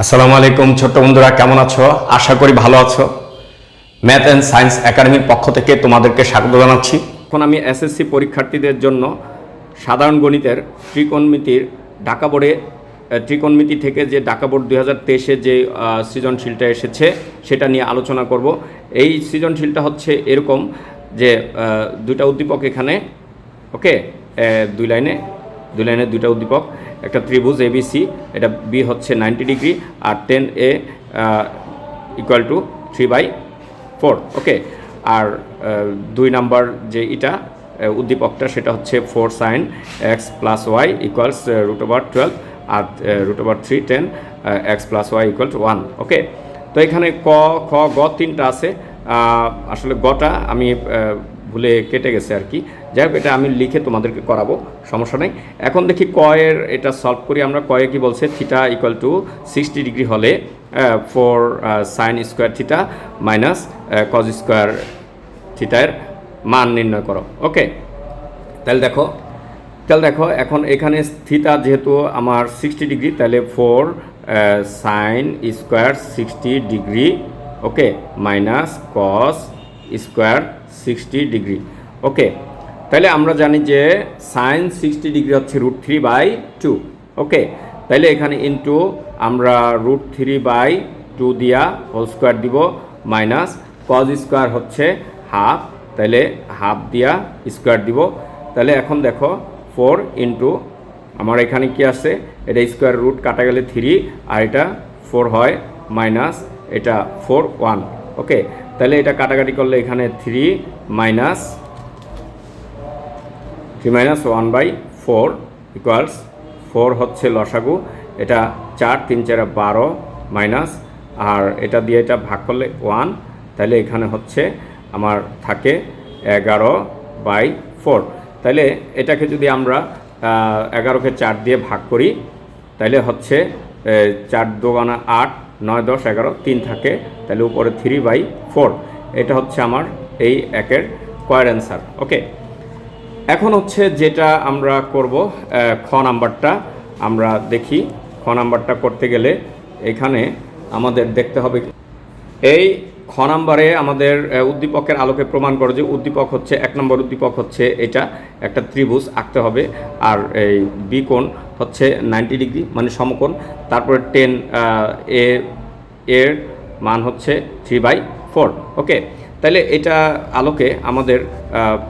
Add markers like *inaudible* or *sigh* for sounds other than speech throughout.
আসসালামু আলাইকুম ছোট্ট বন্ধুরা, কেমন আছো? আশা করি ভালো আছো। ম্যাথ অ্যান্ড সায়েন্স একাডেমির পক্ষ থেকে তোমাদেরকে স্বাগত জানাচ্ছি। এখন আমি এসএসসি পরীক্ষার্থীদের জন্য সাধারণ গণিতের ত্রিকোণমিতির ঢাকা বোর্ডে ত্রিকোণমিতি থেকে যে ঢাকা বোর্ড দুই হাজার তেইশে যে সৃজনশীলটা এসেছে, সেটা নিয়ে আলোচনা করব। এই সৃজনশীলটা হচ্ছে এরকম যে দুইটা উদ্দীপক এখানে, ওকে? দুই লাইনে দুই লাইনে দুইটা উদ্দীপক। একটা ত্রিভুজ এবিসি এটা বি হচ্ছে ninety degree R tan A equal to three by four okay আর দুই নাম্বার যে এটা উদ্দীপকটা, সেটা হচ্ছে four sine X plus Y equals root over twelve R root over three tan X plus Y equal to one okay তো এখানে ক, খ, গ তিনটা আছে। আসলে গটা আমি ভুলে কেটে গেছে আর কি। যাই হোক, এটা আমি লিখে তোমাদেরকে করাবো, সমস্যা নেই। এখন দেখি কয়ের এটা সলভ করি আমরা। কয়ে কি বলছে? Theta equal to sixty degree হলে four sine square theta minus cos square থিটার মান নির্ণয় করো। ওকে তাহলে দেখো তাহলে দেখো, এখন এখানে থিতা যেহেতু আমার সিক্সটি ডিগ্রি তাহলে four sine square sixty degree okay minus cos square sixty degree okay তাহলে আমরা জানি যে সাইন সিক্সটি ডিগ্রি হচ্ছে root three by two okay তাহলে এখানে ইন্টু আমরা রুট থ্রি বাই টু দিয়া হোল স্কোয়ার দিব মাইনাস কজ স্কোয়ার হচ্ছে হাফ তাহলে হাফ দিয়া স্কোয়ার দিব। তাহলে এখন দেখো ফোর ইন্টু আমার এখানে কি আছে? এটা স্কোয়ার রুট কাটা গেলে থ্রি আর এটা ফোর হয় মাইনাস এটা ফোর ওয়ান ওকে তাহলে এটা কাটাকাটি করলে এখানে three minus three minus one by four equals four হচ্ছে লসাগু। এটা চার, তিন, চারে, বারো মাইনাস আর এটা দিয়ে এটা ভাগ করলে ওয়ান তাহলে এখানে হচ্ছে আমার থাকে এগারো বাই ফোর তাহলে এটাকে যদি আমরা এগারোকে চার দিয়ে ভাগ করি, তাহলে হচ্ছে চার দোকানা আট নয় দশ এগারো তিন থাকে, তাহলে উপরে থ্রি বাই ফোর এটা হচ্ছে আমার এই একের কয়ের অ্যান্সার ওকে এখন হচ্ছে যেটা আমরা করব খ নাম্বারটা আমরা দেখি। খ নাম্বারটা করতে গেলে এখানে আমাদের দেখতে হবে এই খ নাম্বারে আমাদের উদ্দীপকের আলোকে প্রমাণ করে যে উদ্দীপক হচ্ছে, এক নম্বর উদ্দীপক হচ্ছে এটা একটা ত্রিভুজ আঁকতে হবে। আর এই বি কোণ হচ্ছে নাইনটি ডিগ্রি মানে সমকোণ। তারপরে টেন এ, এর মান হচ্ছে থ্রি বাই ফোর, ওকে? তাহলে এটা আলোকে আমাদের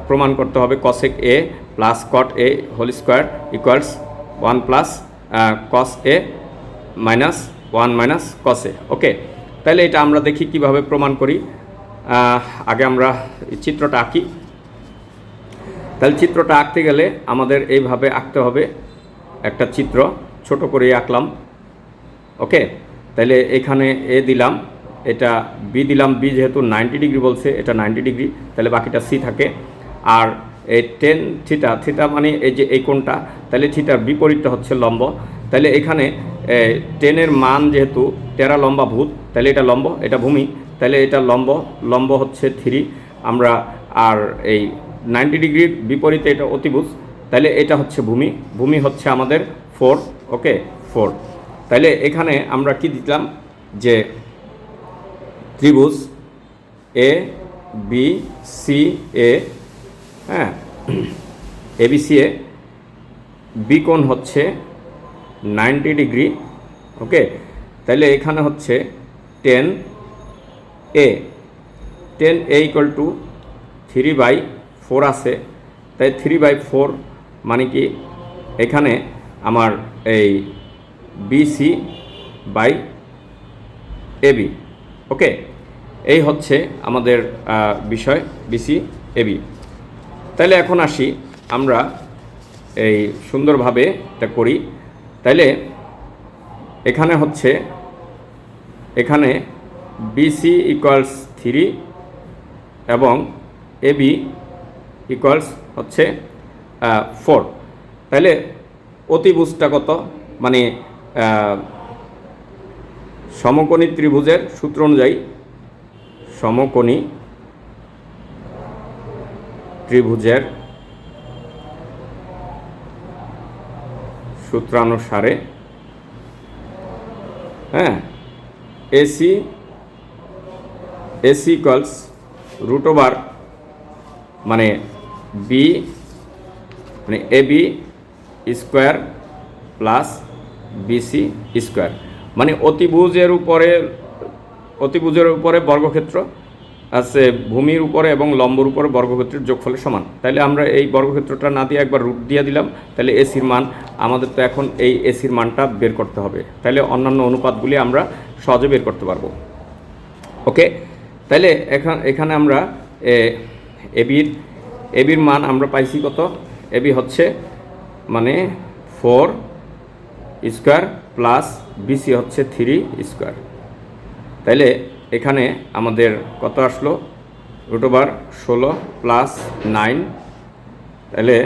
প্রমাণ করতে হবে cosec A plus cot A whole square equals one plus cos A minus one minus cos A okay? তাহলে এটা আমরা দেখি কীভাবে প্রমাণ করি। আগে আমরা চিত্রটা আঁকি। তাহলে চিত্রটা আঁকতে গেলে আমাদের এইভাবে আঁকতে হবে। একটা চিত্র, ছোট করে আঁকলাম। ওকে? তাহলে এখানে এ দিলাম, এটা বি দিলাম, বি যেহেতু নাইনটি ডিগ্রি বলছে, এটা নাইনটি ডিগ্রি তাহলে বাকিটা সি থাকে। আর এই টেন থিটা থিটা মানে এই যে এই কোণটা তাহলে থিটার বিপরীতটা হচ্ছে লম্ব। তাহলে এখানে টেনের মান যেহেতু টেরা লম্বা ভূত তাহলে এটা লম্ব, এটা ভূমি তাহলে এটা লম্ব লম্ব হচ্ছে থ্রি। আমরা আর এই নাইনটি ডিগ্রির বিপরীতে এটা অতিভুজ তাহলে এটা হচ্ছে ভূমি। ভূমি হচ্ছে আমাদের ফোর, ওকে? ফোর। তাহলে এখানে আমরা কি দিলাম যে ত্রিভুজ এ বি সি এ হ্যাঁ? এ বি কোণ হচ্ছে নাইনটি ডিগ্রি, ওকে? তাহলে এখানে হচ্ছে tan A tan A equal to three by four আছে। তাই থ্রি বাই ফোর মানে কি এখানে আমার এই বিসি বাই এবি ওকে এই হচ্ছে আমাদের বিষয় বিসি এবি তাহলে এখন আসি আমরা এই সুন্দরভাবে এটা করি। তাইলে এখানে হচ্ছে এখানে বিসি ইকুয়ালস থ্রি এবং এবি ইকুয়ালস হচ্ছে ফোর তাহলে অতিভুজটা কত? মানে সমকোণী ত্রিভুজের সূত্র অনুযায়ী সমকোণী ত্রিভুজের সূত্রানুসারে হ্যাঁ AC AC equals root over মানে বি মানে A B square plus BC square. মানে অতিভুজের উপরে অতিভুজের উপরে বর্গক্ষেত্র, আছে ভূমির উপরে এবং লম্বর উপরে বর্গক্ষেত্রের যোগফলের সমান। তাহলে আমরা এই বর্গক্ষেত্রটা না দিয়ে একবার রুট দিয়ে দিলাম তাহলে এসির মান, আমাদের তো এখন এই এসির মানটা বের করতে হবে। তাহলে অন্যান্য অনুপাতগুলি আমরা সহজে বের করতে পারব। ওকে? তাহলে এখান এখানে আমরা এবির এবির মান আমরা পাইছি কত? এবি হচ্ছে মানে ফোর স্কোয়ার প্লাস বিসি হচ্ছে থ্রি স্কোয়ার। তাইলে এখানে আমাদের কত আসলো? রুট ষোলো প্লাস নাইন। তাহলে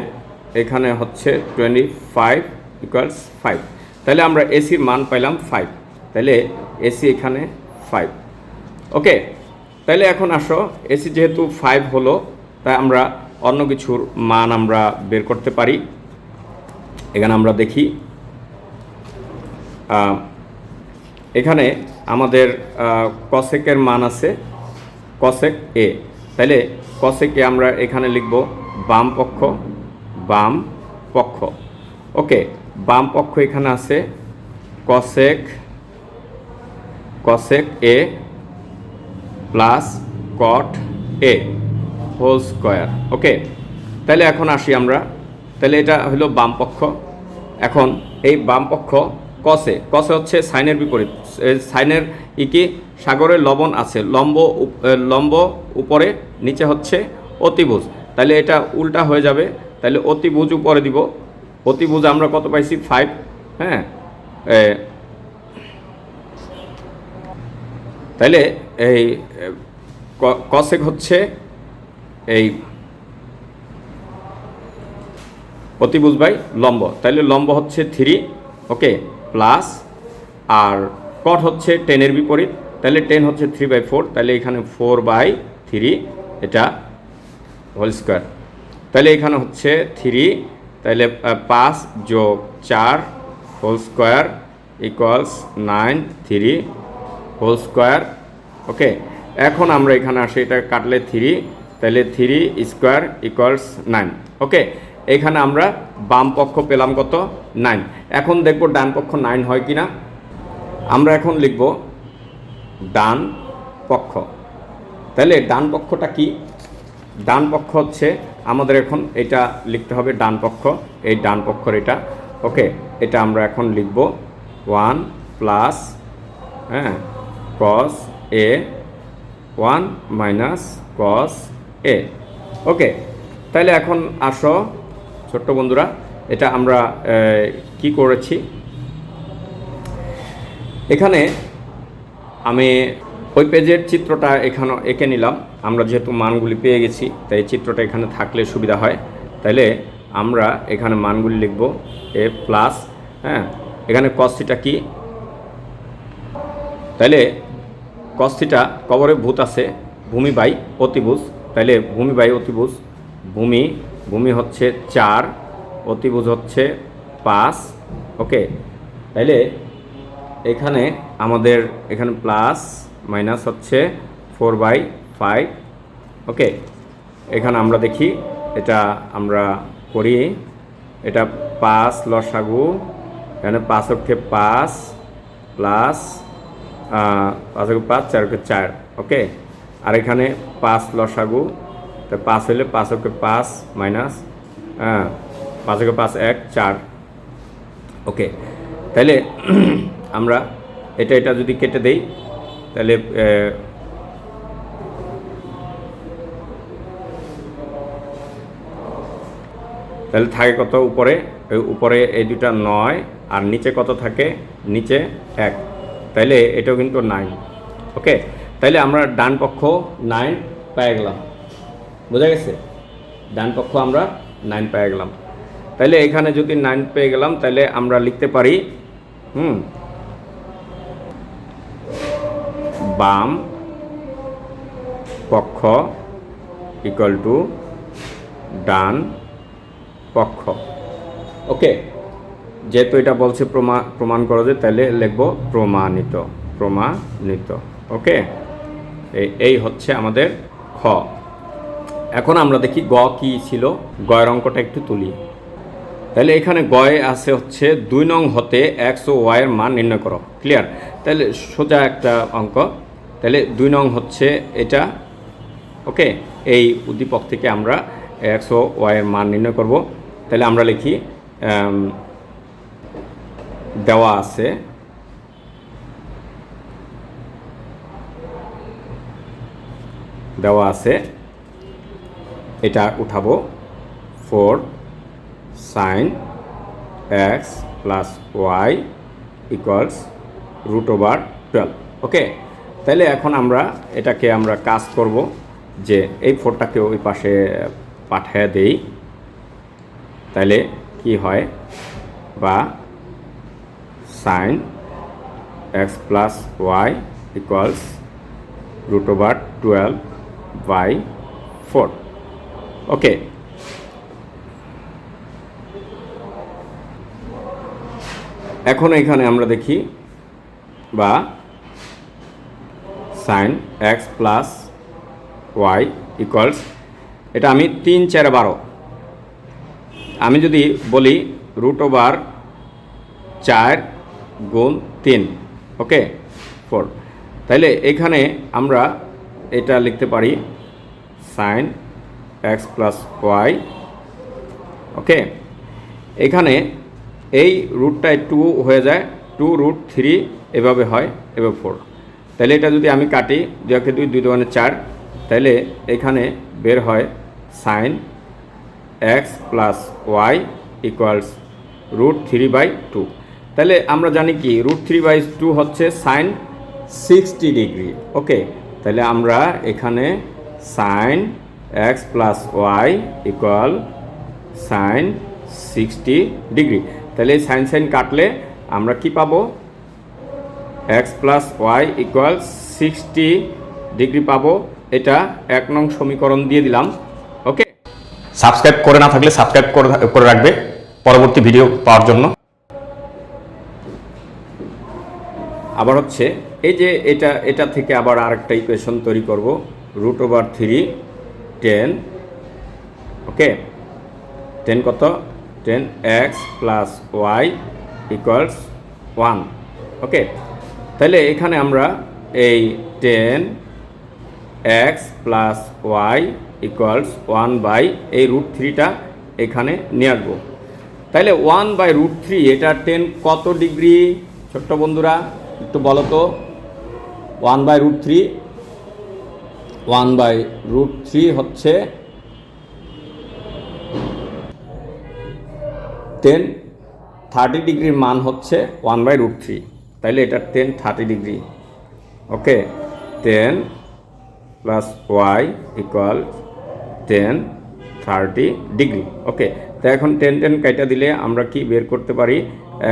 এখানে হচ্ছে টোয়েন্টি ফাইভ ইকুয়ালস ফাইভ। তাহলে আমরা এসির মান পাইলাম ফাইভ। তাহলে এসি এখানে ফাইভ। ওকে তাহলে এখন আসো। এসি যেহেতু ফাইভ হলো, তাই আমরা অন্য কিছুর মান আমরা বের করতে পারি। এখানে আমরা দেখি এখানে আমাদের কসেকের মান আছে কসেক এ তাহলে কসেকে আমরা এখানে লিখব বাম পক্ষ বাম পক্ষ। ওকে বাম পক্ষ এখানে আছে cosec cosec A plus cot A whole square. Okay? তাহলে এখন আসি আমরা। তাহলে এটা হলো বাম পক্ষ। এখন এই বাম পক্ষ কসে কসে হচ্ছে সাইনের বিপরীত। সাইনের ই কি? সাগরের লবণ আছে। লম্ব লম্ব উপরে, নিচে হচ্ছে অতিভুজ। তাহলে এটা উল্টা হয়ে যাবে। তাহলে অতিভুজ উপরে দিব। অতিভুজ আমরা কত পাইছি? ফাইভ হ্যাঁ? তাহলে এই কসেক হচ্ছে এই অতিভুজ বাই লম্ব। তাইলে লম্ব হচ্ছে থ্রি, ওকে? প্লাস, আর কট হচ্ছে টেনের বিপরীত। তাহলে টেন হচ্ছে থ্রি বাই ফোর তাহলে এখানে ফোর বাই থ্রি এটা হোল স্কোয়ার তাহলে এখানে হচ্ছে থ্রি তাহলে পাঁচ যোগ চার whole square equals nine three whole square okay? এখন আমরা এখানে আসি, এটা কাটলে থ্রি তাহলে three square equals nine okay এখানে আমরা বাম পক্ষ পেলাম কত? নাইন এখন দেখব ডান পক্ষ নাইন হয় কি না আমরা এখন লিখব ডান পক্ষ। তাহলে ডান পক্ষটা কি? ডান পক্ষ হচ্ছে আমাদের এখন এটা লিখতে হবে ডান পক্ষ, এই ডান পক্ষর এটা। ওকে এটা আমরা এখন লিখব ওয়ান প্লাস হ্যাঁ কস এ one minus cos A, okay তাহলে এখন আসো, ছোট্ট বন্ধুরা, এটা আমরা কি করেছি? এখানে আমি ওই পেজের চিত্রটা এখানে এঁকে নিলাম, আমরা যেহেতু মানগুলি পেয়ে গেছি, তাই চিত্রটা এখানে থাকলে সুবিধা হয়। তাইলে আমরা এখানে মানগুলি লিখব, এ প্লাস হ্যাঁ এখানে কস্তিটা কি? তাইলে কস্তিটা কবরে ভূত আছে, ভূমি বাই অতিভুজ তাইলে ভূমি বাই অতিভুজ। ভূমি ভূমি হচ্ছে চার, অতিভুজ হচ্ছে পাঁচ, ওকে? তাইলে এখানে আমাদের, এখানে প্লাস, মাইনাস হচ্ছে ফোর বাই ফাইভ, ওকে? এখানে আমরা দেখি, এটা আমরা করি, এটা পাঁচ লসাগু, এখানে পাঁচ অক্ষে পাঁচ, প্লাস পাঁচ অক্ষে পাঁচ, চার অক্ষে চার, ওকে? আর এখানে পাঁচ লসাগু, তো পাঁচ হলে পাঁচ অক্ষে পাঁচ মাইনাস হ্যাঁ পাঁচ অক্ষে পাঁচ এক, চার। ওকে তাহলে *clears throat* আমরা এটা এটা যদি কেটে দেই তাহলে তাহলে থাকে কত উপরে? উপরে এই দুটা নয়, আর নিচে কত থাকে? নিচে এক। তাইলে এটাও কিন্তু নাইন ওকে তাইলে আমরা ডান পক্ষ নাইন পেয়ে গেলাম। বোঝা গেছে? ডান পক্ষ আমরা নাইন পেয়ে গেলাম। তাইলে এখানে যদি নাইন পেয়ে গেলাম তাহলে আমরা লিখতে পারি, হুম, বাম পক্ষ ইকুয়াল টু ডান পক্ষ। ওকে, যেহেতু এটা বলছে প্রমা, প্রমাণ করো যে তাহলে লিখব প্রমাণিত প্রমাণিত। ওকে? এই হচ্ছে আমাদের খ। এখন আমরা দেখি গ কি ছিল। গয়ের অঙ্কটা একটু তুলি। তাহলে এখানে গয়ে আছে হচ্ছে দুই নং হতে এক্স ও ওয়াইয়ের মান নির্ণয় করো। ক্লিয়ার? তাহলে সোজা একটা অঙ্ক। তাহলে দুই নং হচ্ছে এটা। ওকে? এই উদ্দীপক থেকে আমরা এক্স ও ওয়াইয়ের মান নির্ণয় করব। তাহলে আমরা লিখি দেওয়া আছে দেওয়া আছে। এটা উঠাবো। Four, sine, x plus y equals root over twelve. Okay? তাহলে এখন আমরা এটাকে আমরা কাজ করব যে এই ফোরটাকে ওই পাশে পাঠিয়ে দেই। তাহলে কি হয়? বা sine x plus y equals root over twelve by four okay এখন এখানে আমরা দেখি বা sine x plus y equals এটা আমি তিন, চার, বারো। আমি যদি বলি রুট ওভার চার গুণ তিন ওকে ফোর তাহলে এখানে আমরা এটা লিখতে পারি sine x plus y okay এখানে এই রুটটা টু হয়ে যায় টু রুট থ্রি এভাবে হয়, এভাবে ফোর তাহলে এটা যদি আমি কাটি, দুই একে দুই দুই দোকানে চার, তাহলে এখানে বের হয় sine x plus y equals root three by two তাহলে আমরা জানি কি রুট থ্রি বাই টু হচ্ছে সাইন সিক্সটি ডিগ্রি ওকে তাহলে আমরা এখানে sine x plus y equal sine sixty degree তাহলে এই সাইন সাইন কাটলে আমরা কি পাবো? X plus y equal sixty degree পাবো। এটা এক নং সমীকরণ দিয়ে দিলাম। ওকে সাবস্ক্রাইব করে না থাকলে সাবস্ক্রাইব করে রাখবে। পরবর্তী ভিডিও পাওয়ার জন্য। আবার হচ্ছে এই যে এটা এটা থেকে আবার আরেকটা ইকুয়েশন তৈরি করব root over three tan okay tan কত? Tan x plus y equals one okay তাহলে এখানে আমরা এই tan x plus y equals one by এই রুট থ্রিটা এখানে নিয়ে আসব। তাহলে ওয়ান বাই রুট থ্রি এটা টেন কত ডিগ্রি ছোট্ট বন্ধুরা একটু বলো তো one by root three one by root three হচ্ছে টেন থার্টি ডিগ্রির মান হচ্ছে ওয়ান বাই রুট থ্রি তাইলে এটা tan thirty degree okay tan plus y equal tan thirty degree okay তো এখন টেন টেন কাইটা দিলে আমরা কি বের করতে পারি?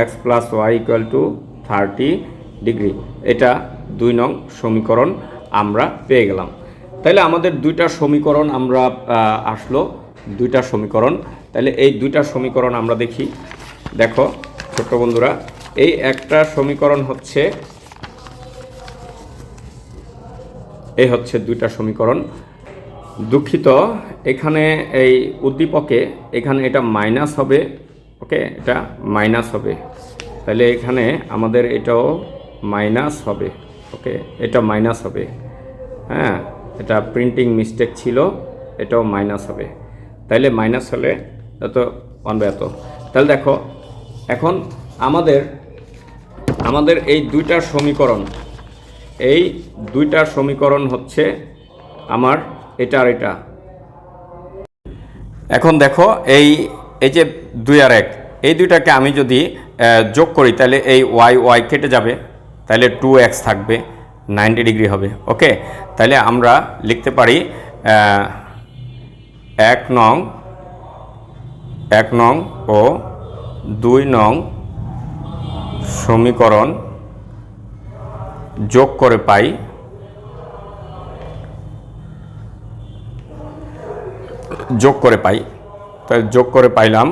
X plus y equal to thirty degree. এটা দুই নং সমীকরণ আমরা পেয়ে গেলাম। তাহলে আমাদের দুইটা সমীকরণ আমরা আসলো। দুইটা সমীকরণ। তাহলে এই দুইটা সমীকরণ আমরা দেখি। দেখো, ছোট্ট বন্ধুরা, এই একটা সমীকরণ হচ্ছে, এই হচ্ছে দুইটা সমীকরণ। দুঃখিত, এখানে এই উদ্দীপকে, এখানে এটা মাইনাস হবে, ওকে? এটা মাইনাস হবে। তাহলে এখানে আমাদের এটাও মাইনাস হবে, ওকে? এটা মাইনাস হবে। হ্যাঁ এটা প্রিন্টিং মিস্টেক ছিল, এটাও মাইনাস হবে। তাইলে মাইনাস হলে এত এত। তাহলে দেখো, এখন আমাদের আমাদের এই দুইটা সমীকরণ, এই দুইটা সমীকরণ হচ্ছে আমার এটা আর এটা। এখন দেখো, এই এই যে দুই আর এক, এই দুইটাকে আমি যদি যোগ করি তাহলে এই ওয়াই ওয়াই কেটে যাবে। তাহলে টু এক্স থাকবে নাইনটি ডিগ্রি হবে ওকে তাহলে আমরা লিখতে পারি এক নং এক নং ও দুই নং সমীকরণ যোগ করে পাই, যোগ করে পাই তাই যোগ করে পাইলাম,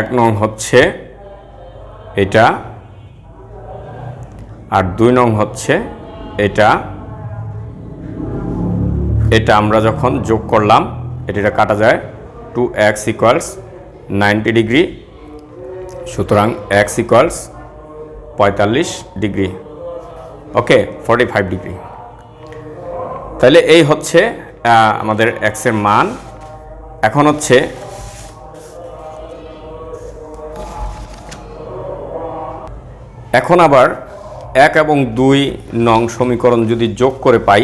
এক নং হচ্ছে এটা আর দুই নং হচ্ছে এটা। এটা আমরা যখন যোগ করলাম, এটা কাটা যায় two x equals ninety degree সুতরাং এক্স ইকুয়ালস পঁয়তাল্লিশ degree okay forty five degree তাহলে এই হচ্ছে আমাদের এক্সের মান। এখন হচ্ছে এখন আবার এক এবং দুই নং সমীকরণ যদি যোগ করে পাই,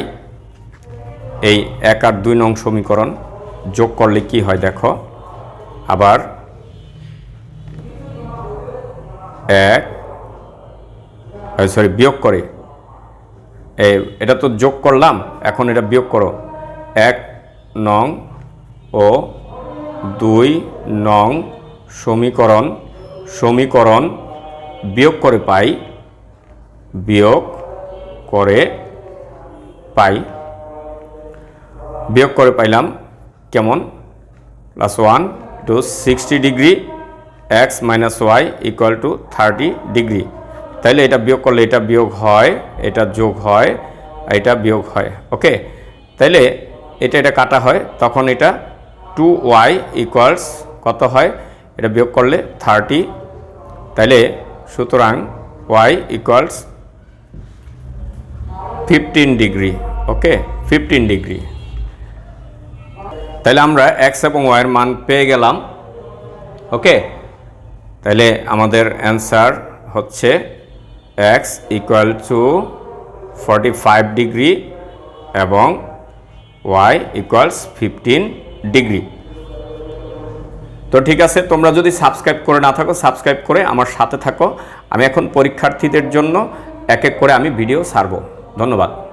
এই এক আর দুই নং সমীকরণ যোগ করলে কি হয় দেখো? আবার এক সরি বিয়োগ করে। এটা তো যোগ করলাম, এখন এটা বিয়োগ করো। এক নং ও দুই নং সমীকরণ সমীকরণ বিয়োগ করে পাই বিয়োগ করে পাই। বিয়োগ করে পাইলাম কেমন? Plus one two sixty degree x minus y equal to thirty degree তাইলে এটা বিয়োগ করলে এটা বিয়োগ হয়, এটা যোগ হয়, এটা বিয়োগ হয় ওকে তাইলে এটা এটা কাটা হয়, তখন এটা টু ওয়াই ইকুয়ালস কত হয়? এটা বিয়োগ করলে থার্টি তাইলে সুতরাং y equals fifteen degree okay fifteen degree তাহলে আমরা এক্স এবং ওয়াইয়ের মান পেয়ে গেলাম ওকে তাহলে আমাদের অ্যান্সার হচ্ছে x equal to forty five degree এবং ওয়াই ইকুয়ালস ফিফটিন ডিগ্রি তো ঠিক আছে, তোমরা যদি সাবস্ক্রাইব করে না থাকো সাবস্ক্রাইব করে আমার সাথে থাকো। আমি এখন পরীক্ষার্থীদের জন্য এক এক করে আমি ভিডিও ছাড়বো ধন্যবাদ।